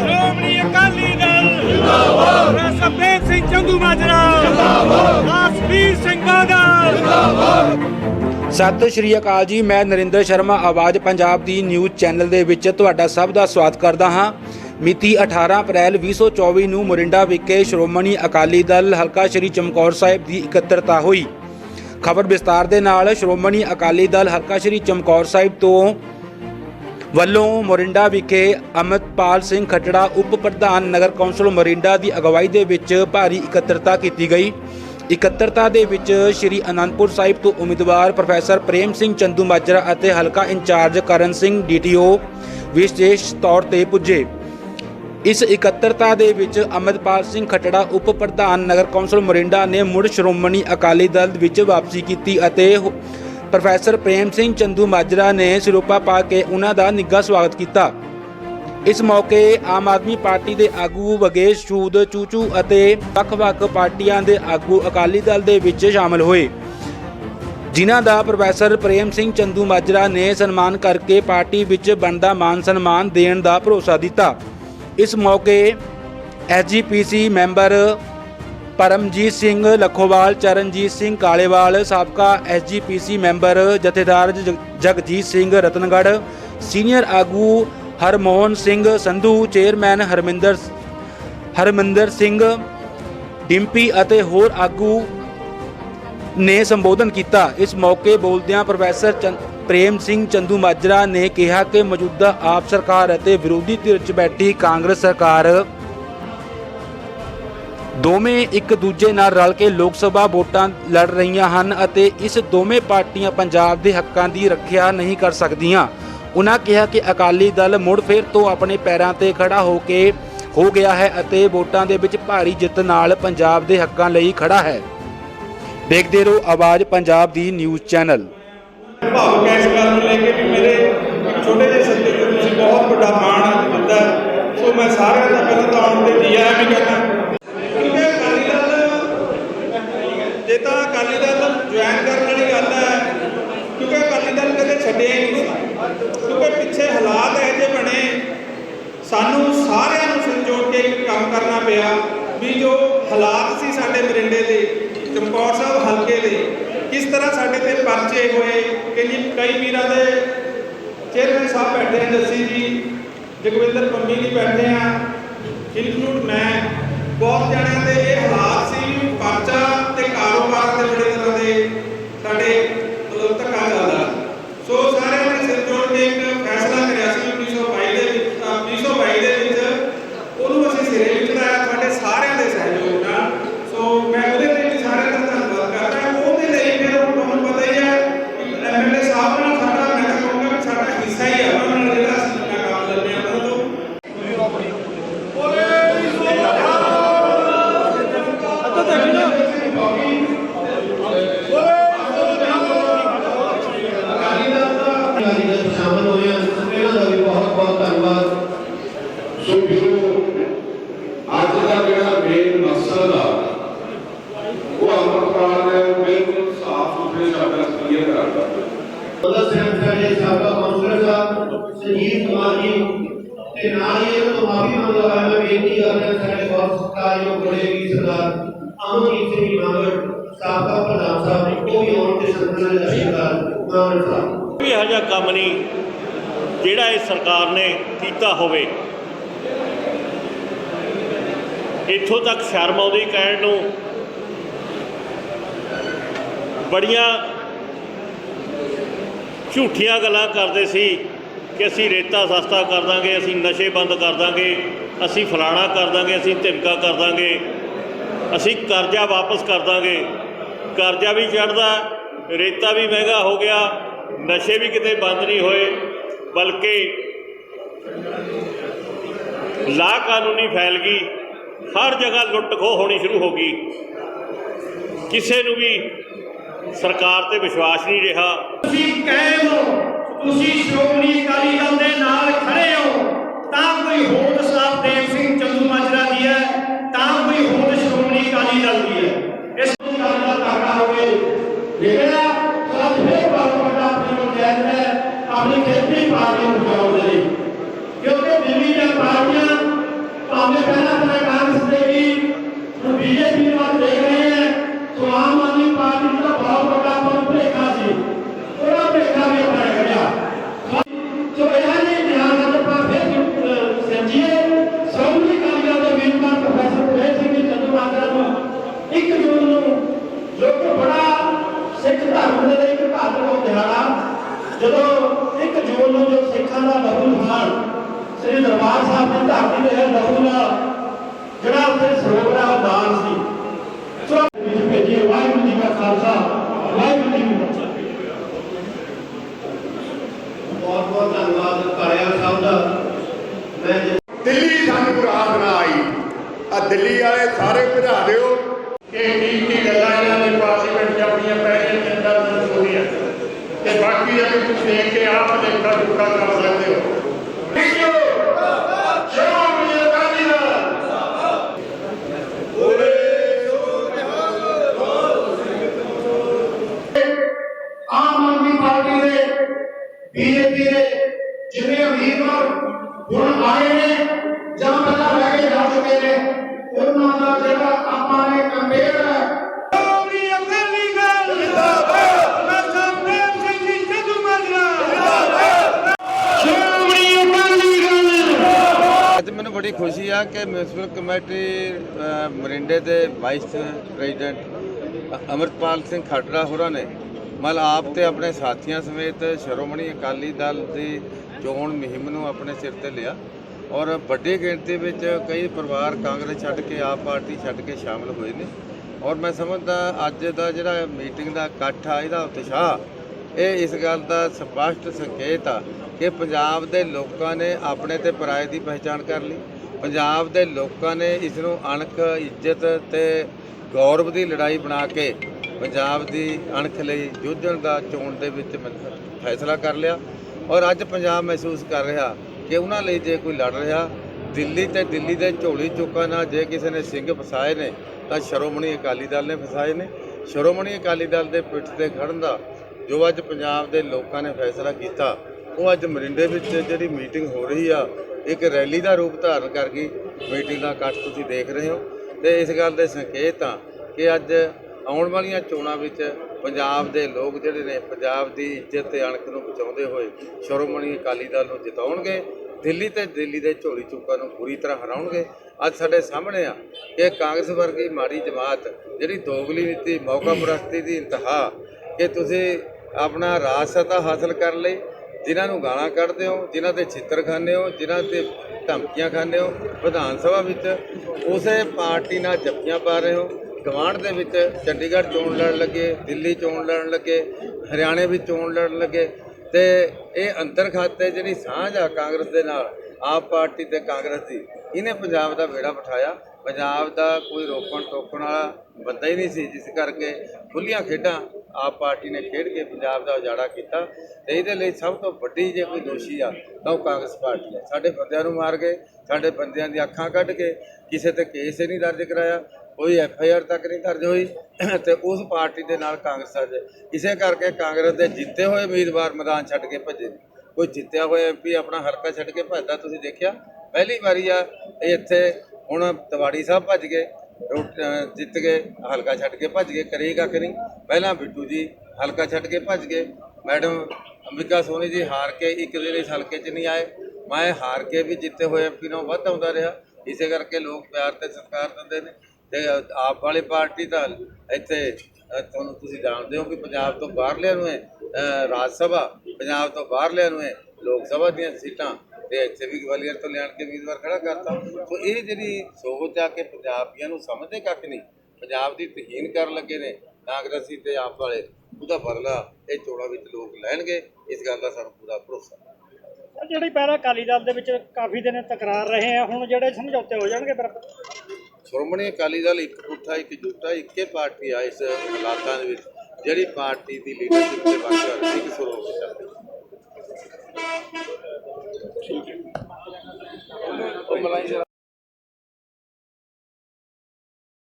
ਸ਼੍ਰੋਮਣੀ ਅਕਾਲੀ ਦਲ। ਜਿੰਦਾਬਾਦ। ਰਸਪ੍ਰੀਤ ਸਿੰਘ ਚੰਦੂ ਮਾਜਰਾ। ਜਿੰਦਾਬਾਦ। ਆਸਵੀਰ ਸਿੰਘ ਬਾਦਲ ਸਤਿ ਸ਼੍ਰੀ ਅਕਾਲ ਜੀ ਮੈਂ ਨਰਿੰਦਰ ਸ਼ਰਮਾ ਆਵਾਜ਼ ਪੰਜਾਬ ਦੀ ਨਿਊਜ਼ ਚੈਨਲ ਦੇ ਵਿੱਚ ਤੁਹਾਡਾ ਸਭ ਦਾ ਸਵਾਗਤ ਕਰਦਾ ਹਾਂ। ਮਿਤੀ 18 ਅਪ੍ਰੈਲ 2024 ਨੂੰ ਮੋਰਿੰਡਾ ਵਿਖੇ ਸ਼੍ਰੋਮਣੀ ਅਕਾਲੀ ਦਲ ਹਲਕਾ ਸ਼੍ਰੀ ਚਮਕੌਰ ਸਾਹਿਬ ਦੀ ਇਕੱਤਰਤਾ ਹੋਈ। ਖਬਰ ਵਿਸਤਾਰ ਦੇ ਨਾਲ ਸ਼੍ਰੋਮਣੀ ਅਕਾਲੀ ਦਲ ਹਲਕਾ ਸ਼੍ਰੀ ਚਮਕੌਰ ਸਾਹਿਬ ਤੋਂ ਵੱਲੋਂ ਮੋਰਿੰਡਾ ਵਿਖੇ ਅਮਰਪਾਲ ਸਿੰਘ ਖੱਟੜਾ, ਉਪ ਪ੍ਰਧਾਨ ਨਗਰ ਕੌਂਸਲ ਮੋਰਿੰਡਾ ਦੀ ਅਗਵਾਈ ਦੇ ਵਿੱਚ ਭਾਰੀ ਇਕੱਤਰਤਾ ਕੀਤੀ ਗਈ। ਇਕੱਤਰਤਾ ਦੇ ਵਿੱਚ ਸ਼੍ਰੀ ਅਨੰਦਪੁਰ ਸਾਹਿਬ ਤੋਂ ਉਮੀਦਵਾਰ ਪ੍ਰੋਫੈਸਰ ਪ੍ਰੇਮ ਸਿੰਘ ਚੰਦੂ ਮਾਜਰਾ ਅਤੇ ਹਲਕਾ ਇੰਚਾਰਜ ਕਰਨ ਸਿੰਘ ਡੀਟੀਓ ਵਿਸ਼ੇਸ਼ ਤੌਰ ਤੇ ਪੁੱਜੇ। ਇਸ ਇਕੱਤਰਤਾ ਦੇ ਵਿੱਚ ਅਮਰਪਾਲ ਸਿੰਘ ਖੱਟੜਾ, ਉਪ ਪ੍ਰਧਾਨ ਨਗਰ ਕੌਂਸਲ ਮੋਰਿੰਡਾ ਨੇ ਮੁੜ ਸ਼੍ਰੋਮਣੀ ਅਕਾਲੀ ਦਲ ਵਿੱਚ ਵਾਪਸੀ ਕੀਤੀ ਅਤੇ ਪ੍ਰੋਫੈਸਰ ਪ੍ਰੇਮ ਸਿੰਘ ਚੰਦੂ ਮਾਜਰਾ ਨੇ ਸਿਰੋਪਾ ਪਾ ਕੇ ਉਹਨਾਂ ਦਾ ਨਿੱਘਾ ਸਵਾਗਤ ਕੀਤਾ। ਇਸ ਮੌਕੇ ਆਮ ਆਦਮੀ ਪਾਰਟੀ ਦੇ ਆਗੂ ਵਗੇਸ਼ ਸੂਦ, ਚੂਚੂ ਅਤੇ ਵੱਖ-ਵੱਖ ਪਾਰਟੀਆਂ ਦੇ ਆਗੂ ਅਕਾਲੀ ਦਲ ਦੇ ਵਿੱਚ ਸ਼ਾਮਲ ਹੋਏ। ਜਿਨ੍ਹਾਂ ਦਾ ਪ੍ਰੋਫੈਸਰ ਪ੍ਰੇਮ ਸਿੰਘ ਚੰਦੂ ਮਾਜਰਾ ਨੇ ਸਨਮਾਨ ਕਰਕੇ ਪਾਰਟੀ ਵਿੱਚ ਬਣਦਾ ਮਾਨ ਸਨਮਾਨ ਦੇਣ ਦਾ ਭਰੋਸਾ ਦਿੱਤਾ। ਇਸ ਮੌਕੇ ਐਸਜੀਪੀਸੀ ਮੈਂਬਰ ਪਰਮਜੀਤ ਸਿੰਘ ਲਖੋਵਾਲ, ਚਰਨਜੀਤ ਸਿੰਘ ਕਾਲੇਵਾਲ, ਸਾਬਕਾ ਐਸਜੀਪੀਸੀ ਮੈਂਬਰ ਜਥੇਦਾਰ ਜਗ- ਜਗਜੀਤ ਸਿੰਘ ਰਤਨਗੜ੍ਹ, ਸੀਨੀਅਰ ਆਗੂ ਹਰਮੋਹਨ ਸਿੰਘ ਸੰਧੂ, ਚੇਅਰਮੈਨ ਹਰਮਿੰਦਰ ਹਰਮਿੰਦਰ ਸਿੰਘ, ਡਿੰਪੀ ਅਤੇ ਹੋਰ ਆਗੂ ਨੇ ਸੰਬੋਧਨ ਕੀਤਾ। ਇਸ ਮੌਕੇ ਬੋਲਦਿਆਂ ਪ੍ਰੋਫੈਸਰ ਚੰ- ਪ੍ਰੇਮ ਸਿੰਘ ਚੰਦੂ ਮਾਜਰਾ ਨੇ ਕਿਹਾ ਕਿ ਮੌਜੂਦਾ ਆਪ ਸਰਕਾਰ ਅਤੇ ਵਿਰੋਧੀ ਧਿਰ 'ਚ ਬੈਠੀ ਕਾਂਗਰਸ ਸਰਕਾਰ ਦੋਵੇਂ ਇੱਕ ਦੂਜੇ ਨਾਲ ਰਲ ਕੇ ਲੋਕ ਸਭਾ ਵੋਟਾਂ ਲੜ ਰਹੀਆਂ ਹਨ ਅਤੇ ਇਸ ਦੋਵੇਂ ਪਾਰਟੀਆਂ ਪੰਜਾਬ ਦੇ ਹੱਕਾਂ ਦੀ ਰੱਖਿਆ ਨਹੀਂ ਕਰ ਸਕਦੀਆਂ। ਉਹਨਾਂ ਕਿਹਾ ਕਿ ਅਕਾਲੀ ਦਲ ਮੁੜ ਫਿਰ ਤੋਂ ਆਪਣੇ ਪੈਰਾਂ ਤੇ ਖੜਾ ਹੋ ਕੇ ਹੋ ਗਿਆ ਹੈ ਅਤੇ ਵੋਟਾਂ ਦੇ ਵਿੱਚ ਭਾਰੀ ਜਿੱਤ ਨਾਲ ਪੰਜਾਬ ਦੇ ਹੱਕਾਂ ਲਈ ਖੜਾ ਹੈ। ਦੇਖਦੇ ਰਹੋ ਆਵਾਜ਼ ਪੰਜਾਬ ਦੀ ਨਿਊਜ਼ ਚੈਨਲ। ਭਾਵੁਕ ਹੈ ਇਸ ਲੈ ਕੇ ਵੀ ਮੇਰੇ ਛੋਟੇ ਜਿਹੇ ਸੱਤੇ ਨੂੰ ਤੁਸੀਂ ਬਹੁਤ ਵੱਡਾ ਮਾਣ ਦਿੱਤਾ। ਸੋ ਮੈਂ ਸਾਰਿਆਂ ਦਾ ਪਹਿਲਾਂ ਤਾਂ ਆਉਣ ਤੇ ਜੀ ਆਇਆਂ ਕਹਿੰਦਾ ਕਿਉਂਕਿ ਅਕਾਲੀ ਦਲ ਇਹ ਤਾਂ ਅਕਾਲੀ ਦਲ ਜੁਆਇਨ ਕਰਨ ਵਾਲੀ ਗੱਲ ਹੈ, ਕਿਉਂਕਿ ਅਕਾਲੀ ਦਲ ਕਦੇ ਛੱਡਿਆ ਹੀ ਨਹੀਂ। ਕਿਉਂਕਿ ਪਿੱਛੇ ਹਾਲਾਤ ਇਹੋ ਜਿਹੇ ਬਣੇ, ਸਾਨੂੰ ਸਾਰਿਆਂ ਨੂੰ ਸੰਜੋੜ ਕੇ ਇੱਕ ਕੰਮ ਕਰਨਾ ਪਿਆ, ਵੀ ਜੋ ਹਾਲਾਤ ਸੀ ਸਾਡੇ ਮਰਿੰਡੇ ਦੇ, ਚਮਕੌਰ ਸਾਹਿਬ ਹਲਕੇ ਦੇ, ਕਿਸ ਤਰ੍ਹਾਂ ਸਾਡੇ ਤੇ ਪਰਚੇ ਹੋਏ, ਕਿ ਜੀ ਕਈ ਵੀਰਾਂ ਦੇ ਚੇਅਰਮੈਨ ਸਾਹਿਬ ਬੈਠੇ ਨੇ, ਦੱਸੀ ਜੀ, ਜਗਵਿੰਦਰ ਪੰਮੀ ਜੀ ਬੈਠੇ ਆ ਇਨਕਲੂਡ ਮੈਂ, ਬਹੁਤ ਜਣਿਆਂ ਦੇ ਇਹ ਹਾਲਾਤ ਸੀ ਪਰਚਾ ਤੇ ਕਾਰੋਬਾਰ ਤੇ ਬੜੇ ਤਰ੍ਹਾਂ ਦੇ ਸਾਡੇ ਮਤਲਬ ਧੱਕਾ ਚੱਲਦਾ ਸੋ ਸਾਰਿਆਂ ਨੇ ਸਿਰ ਜੋੜ ਕੇ ਇੱਕ ਫੈਸਲਾ ਕਰਿਆ ਸੀ 1922 ਦੇ ਵਿੱਚ ਅਹ 1922 ਦੇ ਵਿੱਚ ਉਹਨੂੰ ਅਸੀਂ ਸਿਰੇ ਵੀ ਚੜਾਇਆ ਤੁਹਾਡੇ ਸਾਰਿਆਂ ਦੇ ਸਹਿਯੋਗ ਨਾਲ ਸੋ ਮੈਂ ਉਹਦੇ ਲਈ ਵੀ ਸਾਰਿਆਂ ਦਾ ਧੰਨਵਾਦ ਕਰਦਾ ਉਹਦੇ ਲਈ ਫਿਰ ਹੁਣ ਤੁਹਾਨੂੰ ਪਤਾ ਹੀ ਹੈ ਐਮਐਲਏ ਸਾਹਿਬ ਨਾਲ ਸਾਡਾ ਮੈਂ ਤਾਂ ਕਹੂੰਗਾ ਵੀ ਸਾਡਾ ਹਿੱਸਾ ਹੀ ਹੈ ਉਹਨਾਂ ਨਾਲ ਜਿਹੜਾ ਅਸੀਂ ਇੰਨਾ ਕੰਮ ਕਰਦੇ ਹਾਂ ਉਹਨਾਂ ਤੋਂ ਅਕਾਲੀ ਦਲ ਵਿੱਚ ਸ਼ਾਮਲ ਹੋਏ ਹਨ ਇਹਨਾਂ ਦਾ ਵੀ ਬਹੁਤ ਬਹੁਤ ਧੰਨਵਾਦ ਸੋ ਵੀਰੋ ਅੱਜ ਦਾ ਜਿਹੜਾ ਮੇਨ ਮਕਸਦ ਆ ਉਹ ਅਮਰਪਾਲ ਨੇ ਬਿਲਕੁਲ ਸਾਫ਼ ਸੁਥਰੇ ਸ਼ਬਦਾਂ ਚ ਕਲੀਅਰ ਕਰਤਾ ਉਹਦਾ ਸਿਰਫ ਸਾਬਕਾ ਕਾਉਂਸਲਰ ਸਾਹਿਬ ਸੰਜੀਤ ਕੁਮਾਰ ਜੀ ਤੇ ਨਾਲ ਹੀ ਇਹਨਾਂ ਤੋਂ ਮਾਫੀ ਮੰਗਦਾ ਹੋਇਆ ਮੈਂ ਬੇਨਤੀ ਕਰਦਾ ਸਾਡੇ ਬਹੁਤ ਸਤਿਕਾਰਯੋਗ ਬੜੇ ਵੀ ਸਰਦਾਰ ਅਮਨਜੀਤ ਸਿੰਘ ਜੀ ਸਾਬਕਾ ਪ੍ਰਧਾਨ ਸਾਹਿਬ ਉਹ ਵੀ ਆਉਣ ਤੇ ਸੰਤਨ ਦਾ ਅਸ਼ੀਰਵਾਦ ਮੰਗੜ ਸਾਹਿਬ। ਕੋਈ ਇਹੋ ਕੰਮ ਨਹੀਂ ਜਿਹੜਾ ਇਹ ਸਰਕਾਰ ਨੇ ਕੀਤਾ ਹੋਵੇ। ਇੱਥੋਂ ਤੱਕ ਸ਼ਰਮ ਆਉਂਦੀ ਕਹਿਣ ਨੂੰ ਬੜੀਆਂ ਝੂਠੀਆਂ ਗੱਲਾਂ ਕਰਦੇ ਸੀ ਕਿ ਅਸੀਂ ਰੇਤਾ ਸਸਤਾ ਕਰ ਦਾਂਗੇ, ਅਸੀਂ ਨਸ਼ੇ ਬੰਦ ਕਰ ਦਾਂਗੇ, ਅਸੀਂ ਫਲਾਣਾ ਕਰ ਦਾਂਗੇ, ਅਸੀਂ ਧਮਕਾ ਕਰ ਦਾਂਗੇ, ਅਸੀਂ ਕਰਜ਼ਾ ਵਾਪਸ ਕਰ ਦਾਂਗੇ। ਕਰਜ਼ਾ ਵੀ ਚੜਦਾ ਰੇਤਾ ਵੀ ਮਹਿੰਗਾ ਹੋ ਗਿਆ, ਨਸ਼ੇ ਵੀ ਕਿਤੇ ਬੰਦ ਨਹੀਂ ਹੋਏ, ਬਲਕਿ ਲਾ ਕਾਨੂੰਨੀ ਫੈਲ ਗਈ ਹਰ ਜਗ੍ਹਾ ਲੁੱਟ ਖੋਹ ਹੋਣੀ ਸ਼ੁਰੂ ਹੋ ਗਈ। ਕਿਸੇ ਨੂੰ ਵੀ ਸਰਕਾਰ ਤੇ ਵਿਸ਼ਵਾਸ ਨਹੀਂ ਰਿਹਾ। ਤੁਸੀਂ ਕਾਇਮ ਹੋ, ਤੁਸੀਂ ਸ਼੍ਰੋਮਣੀ ਅਕਾਲੀ ਦਲ ਦੇ ਨਾਲ ਖੜੇ ਹੋ, ਤਾਂ ਕੋਈ ਹੋਂਦ ਸਾਹਿਬ ਪ੍ਰੇਮ ਸਿੰਘ ਚੰਦੂ ਮਾਜਰਾ ਦੀ ਹੈ, ਤਾਂ ਕੋਈ ਹੋਂਦ ਸ਼੍ਰੋਮਣੀ ਅਕਾਲੀ ਦਲ ਦੀ ਹੈ। ਇਸ ਨੂੰ ਕਰਨ ਦਾ ਤਾਕਾ ਹੋਵੇ। ਜਿਹੜਾ ਸਭ ਫੇਰ ਬਾਤ ਆਪਣੀ ਪੰਚਾਇਤ ਹੈ, ਆਪਣੀ ਖੇਤੀ ਪਾਰਟੀ ਨੂੰ ਬਚਾਉਣ ਦੇ ਕਿਉਂਕਿ ਦਿੱਲੀ ਦੀਆਂ ਪਾਰਟੀਆਂ ਭਾਵੇਂ ਪਹਿਲਾਂ ਪਹਿਲਾਂ ਕਾਂਗਰਸ ਦੇ ਹੁਣ ਆਏ ਨੇ ਜਾਂ ਪਹਿਲਾਂ ਰਹਿ ਕੇ ਜਾ ਚੁੱਕੇ ਨੇ ਉਹਨਾਂ ਦਾ ਜਿਹੜਾ ਆਪਾਂ ਨੇ ਕੰਪੇਅਰ ਮੈਨੂੰ ਬੜੀ ਖੁਸ਼ੀ ਆ ਕਿ ਮਿਊਨਿਸਪਲ ਕਮੇਟੀ ਮਰਿੰਡੇ ਦੇ ਵਾਈਸ ਪ੍ਰੈਜ਼ੀਡੈਂਟ ਅਮਰਪਾਲ ਸਿੰਘ ਖੱਟੜਾ ਹੋਰਾਂ ਨੇ ਮਲ ਆਪ ਤੇ ਆਪਣੇ ਸਾਥੀਆਂ ਸਮੇਤ ਸ਼੍ਰੋਮਣੀ ਅਕਾਲੀ ਦਲ ਦੀ ਚੋਣ ਮੁਹਿੰਮ ਨੂੰ ਆਪਣੇ ਸਿਰ ਤੇ ਲਿਆ। ਔਰ ਵੱਡੀ ਗਿਣਤੀ ਵਿੱਚ ਕਈ ਪਰਿਵਾਰ ਕਾਂਗਰਸ ਛੱਡ ਕੇ, ਆਪ ਪਾਰਟੀ ਛੱਡ ਕੇ ਸ਼ਾਮਲ ਹੋਏ ਨੇ। ਔਰ ਮੈਂ ਸਮਝਦਾ ਅੱਜ ਦਾ ਜਿਹੜਾ ਮੀਟਿੰਗ ਦਾ ਇਕੱਠ ਆ, ਇਹਦਾ ਉਤਸ਼ਾਹ, ਇਹ ਇਸ ਗੱਲ ਦਾ ਸਪਸ਼ਟ ਸੰਕੇਤ ਆ ਕਿ ਪੰਜਾਬ ਦੇ ਲੋਕਾਂ ਨੇ ਆਪਣੇ ਤੇ ਪਰਾਏ ਦੀ ਪਹਿਚਾਣ ਕਰ ਲਈ। ਪੰਜਾਬ ਦੇ ਲੋਕਾਂ ਨੇ ਇਸ ਨੂੰ ਅਣਖ, ਇੱਜ਼ਤ ਤੇ ਗੌਰਵ ਦੀ ਲੜਾਈ ਬਣਾ ਕੇ ਪੰਜਾਬ ਦੀ ਅਣਖ ਲਈ ਜੂਝਣ ਦਾ ਚੋਣ ਦੇ ਵਿੱਚ ਫੈਸਲਾ ਕਰ ਲਿਆ। ਔਰ ਅੱਜ ਪੰਜਾਬ ਮਹਿਸੂਸ ਕਰ ਰਿਹਾ ਕਿ ਉਹਨਾਂ ਲਈ ਜੇ ਕੋਈ ਲੜ ਰਿਹਾ, ਦਿੱਲੀ ਤੇ ਦਿੱਲੀ ਦੇ ਝੋਲੀ ਚੁੱਕਾਂ ਨਾਲ ਜੇ ਕਿਸੇ ਨੇ ਸਿੰਘ ਫਸਾਏ ਨੇ, ਤਾਂ ਸ਼੍ਰੋਮਣੀ ਅਕਾਲੀ ਦਲ ਨੇ ਫਸਾਏ ਨੇ। ਸ਼੍ਰੋਮਣੀ ਅਕਾਲੀ ਦਲ ਦੇ ਪਿੱਠ ਤੇ ਖੜਨ ਦਾ ਜੋ ਅੱਜ ਪੰਜਾਬ ਦੇ ਲੋਕਾਂ ਨੇ ਫੈਸਲਾ ਕੀਤਾ, ਉਹ ਅੱਜ ਮਰਿੰਡੇ ਵਿੱਚ ਜਿਹੜੀ ਮੀਟਿੰਗ ਹੋ ਰਹੀ ਆ, ਇੱਕ ਰੈਲੀ ਦਾ ਰੂਪ ਧਾਰਨ ਕਰ ਗਈ ਮੀਟਿੰਗ ਦਾ ਇਕੱਠ ਤੁਸੀਂ ਦੇਖ ਰਹੇ ਹੋ। ਤੇ ਇਸ ਗੱਲ ਦੇ ਸੰਕੇਤ ਆ ਕਿ ਅੱਜ ਆਉਣ ਵਾਲੀਆਂ ਚੋਣਾਂ ਵਿੱਚ ਪੰਜਾਬ ਦੇ ਲੋਕ ਜਿਹੜੇ ਨੇ, ਪੰਜਾਬ ਦੀ ਇੱਜ਼ਤ ਤੇ ਅਣਖ ਨੂੰ ਬਚਾਉਂਦੇ ਹੋਏ ਸ਼੍ਰੋਮਣੀ ਅਕਾਲੀ ਦਲ ਨੂੰ ਜਿਤਾਉਣਗੇ। ਦਿੱਲੀ ਤੇ ਦਿੱਲੀ ਦੇ ਝੋਲੀ ਚੂਕਾਂ ਨੂੰ ਪੂਰੀ ਤਰ੍ਹਾਂ ਹਰਾਉਣਗੇ। ਅੱਜ ਸਾਡੇ ਸਾਹਮਣੇ ਆ ਕਿ ਕਾਂਗਰਸ ਵਰਗੀ ਮਾੜੀ ਜਮਾਤ ਜਿਹੜੀ ਦੋਗਲੀ ਨੀਤੀ, ਮੌਕਾ ਪ੍ਰਸਤੀ ਦੀ ਇੰਤਹਾ ਕਿ ਤੁਸੀਂ ਆਪਣਾ ਰਾਜ ਸੱਤਾ ਹਾਸਲ ਕਰਨ ਲਈ ਜਿਨ੍ਹਾਂ ਨੂੰ ਗਾਲਾਂ ਕੱਢਦੇ ਹੋ, ਜਿਨ੍ਹਾਂ ਤੇ ਛਿੱਤਰ ਖਾਂਦੇ ਹੋ, ਜਿਨ੍ਹਾਂ ਤੇ ਧਮਕੀਆਂ ਖਾਂਦੇ ਹੋ, ਵਿਧਾਨ ਸਭਾ ਵਿੱਚ ਉਸੇ ਪਾਰਟੀ ਨਾਲ ਜੱਫੀਆਂ ਪਾ ਰਹੇ ਹੋ। ਗਵਾਂਢ ਦੇ ਵਿੱਚ ਚੰਡੀਗੜ੍ਹ ਚੋਣ ਲੜਨ ਲੱਗੇ, ਦਿੱਲੀ ਚੋਣ ਲੜਨ ਲੱਗੇ, ਹਰਿਆਣੇ ਵਿੱਚ ਚੋਣ ਲੜਨ ਲੱਗੇ। ਤੇ ਇਹ ਅੰਤਰ ਖਾਤੇ ਜਿਹੜੀ ਸਾਂਝ ਆ ਕਾਂਗਰਸ ਦੇ ਨਾਲ, ਆਪ ਪਾਰਟੀ ਤੇ ਕਾਂਗਰਸ ਦੀ, ਇਹਨੇ ਪੰਜਾਬ ਦਾ ਵੇੜਾ ਬਿਠਾਇਆ। ਪੰਜਾਬ ਦਾ ਕੋਈ ਰੋਕਣ ਟੋਕਣ ਵਾਲਾ ਬੰਦਾ ਹੀ ਨਹੀਂ ਸੀ, ਜਿਸ ਕਰਕੇ ਖੁੱਲੀਆਂ ਖੇਡਾਂ ਆਪ ਪਾਰਟੀ ਨੇ ਖੇਡ ਕੇ ਪੰਜਾਬ ਦਾ ਉਜਾੜਾ ਕੀਤਾ। ਤੇ ਇਹਦੇ ਲਈ ਸਭ ਤੋਂ ਵੱਡੀ ਜੇ ਕੋਈ ਦੋਸ਼ੀ ਆ, ਤਾਂ ਉਹ ਕਾਂਗਰਸ ਪਾਰਟੀ ਹੈ ਸਾਡੇ ਬੰਦਿਆਂ ਨੂੰ ਮਾਰ ਗਏ, ਸਾਡੇ ਬੰਦਿਆਂ ਦੀ ਅੱਖਾਂ ਕੱਢ ਕੇ ਕਿਸੇ ਤੇ ਕੇਸ ਹੀ ਨਹੀਂ ਦਰਜ ਕਰਾਇਆ। ਕੋਈ ਐਫ ਆਈ ਆਰ ਤੱਕ ਨਹੀਂ ਦਰਜ ਹੋਈ ਤੇ ਉਸ ਪਾਰਟੀ ਦੇ ਨਾਲ ਕਾਂਗਰਸ ਅੱਜ ਇਸੇ ਕਰਕੇ ਕਾਂਗਰਸ ਦੇ ਜਿੱਤੇ ਹੋਏ ਉਮੀਦਵਾਰ ਮੈਦਾਨ ਛੱਡ ਕੇ ਭੱਜੇ ਕੋਈ ਜਿੱਤਿਆ ਹੋਇਆ ਐਮਪੀ ਆਪਣਾ ਹਲਕਾ ਛੱਡ ਕੇ ਭੱਜਦਾ, ਤੁਸੀਂ ਦੇਖਿਆ? ਪਹਿਲੀ ਵਾਰੀ ਆ, ਇਹ ਇੱਥੇ ਹੁਣ ਤਵਾੜੀ ਸਾਹਿਬ ਭੱਜ ਗਏ, ਰੋਟ- ਜਿੱਤ ਗਏ, ਹਲਕਾ ਛੱਡ ਕੇ ਭੱਜ ਗਏ ਕਰੀ ਕੱਖ ਨਹੀਂ। ਪਹਿਲਾਂ ਬਿੱਟੂ ਜੀ ਹਲਕਾ ਛੱਡ ਕੇ ਭੱਜ ਗਏ। ਮੈਡਮ ਅੰਬਿਕਾ ਸੋਨੀ ਜੀ ਹਾਰ ਕੇ ਇੱਕ ਦਿਨ ਇਸ ਹਲਕੇ 'ਚ ਨਹੀਂ ਆਏ। ਮੈਂ ਹਾਰ ਕੇ ਵੀ ਜਿੱਤੇ ਹੋਏ ਐਮਪੀ ਨਾਲ ਵੱਧ ਆਉਂਦਾ ਰਿਹਾ। ਇਸੇ ਕਰਕੇ ਲੋਕ ਪਿਆਰ ਤੇ ਸਤਿਕਾਰ ਦਿੰਦੇ ਨੇ। ਤੇ ਆਪ ਵਾਲੀ ਪਾਰਟੀ ਤਾਂ ਇੱਥੇ ਤੁਹਾਨੂੰ ਤੁਸੀਂ ਜਾਣਦੇ ਹੋ ਕਿ ਪੰਜਾਬ ਤੋਂ ਬਾਹਰਲਿਆਂ ਨੂੰ ਹੈ ਰਾਜ ਸਭਾ, ਪੰਜਾਬ ਤੋਂ ਬਾਹਰਲਿਆਂ ਨੂੰ ਹੈ ਲੋਕ ਸਭਾ ਦੀਆਂ ਸੀਟਾਂ ਤੇ ਇੱਥੇ ਵੀ ਗਵਾਲੀਅਰ ਤੋਂ ਲੈਣ ਕੇ ਉਮੀਦਵਾਰ ਖੜਾ ਕਰਤਾ। ਸੋ ਇਹ ਜਿਹੜੀ ਸੋਚ ਆ ਕਿ ਪੰਜਾਬੀਆਂ ਨੂੰ ਸਮਝਦੇ ਕੱਖ ਨਹੀਂ, ਪੰਜਾਬ ਦੀ ਤਹੀਨ ਕਰਨ ਲੱਗੇ ਨੇ ਕਾਂਗਰਸੀ ਤੇ ਆਪ ਵਾਲੇ, ਉਹਦਾ ਬਦਲਾ ਇਹ ਚੋਣਾਂ ਵਿੱਚ ਲੋਕ ਲੈਣਗੇ, ਇਸ ਗੱਲ ਦਾ ਸਾਨੂੰ ਪੂਰਾ ਭਰੋਸਾ। ਹੈ ਜਿਹੜੀ ਪਹਿਲਾਂ ਅਕਾਲੀ ਦਲ ਦੇ ਵਿੱਚ ਕਾਫੀ ਦਿਨ ਤਕਰਾਰ ਰਹੇ ਆ, ਹੁਣ ਜਿਹੜੇ ਸਮਝੌਤੇ ਹੋ ਜਾਣਗੇ ਫਿਰ? ਸ਼੍ਰੋਮਣੀ ਅਕਾਲੀ ਦਲ ਇੱਕ ਪੁੱਠਾ, ਇੱਕ ਜੁੱਟਾ ਇੱਕੇ ਪਾਰਟੀ ਆ ਇਸ ਹਾਲਾਤਾਂ ਦੇ ਵਿੱਚ, ਜਿਹੜੀ ਪਾਰਟੀ ਦੀ ਲੀਡਰਸ਼ਿਪ ਦੇ ਵਰਕਰ ਇੱਕ ਸੁਰ ਹੋ ਕੇ ਚੱਲਦੇ ਠੀਕ ਹੈ।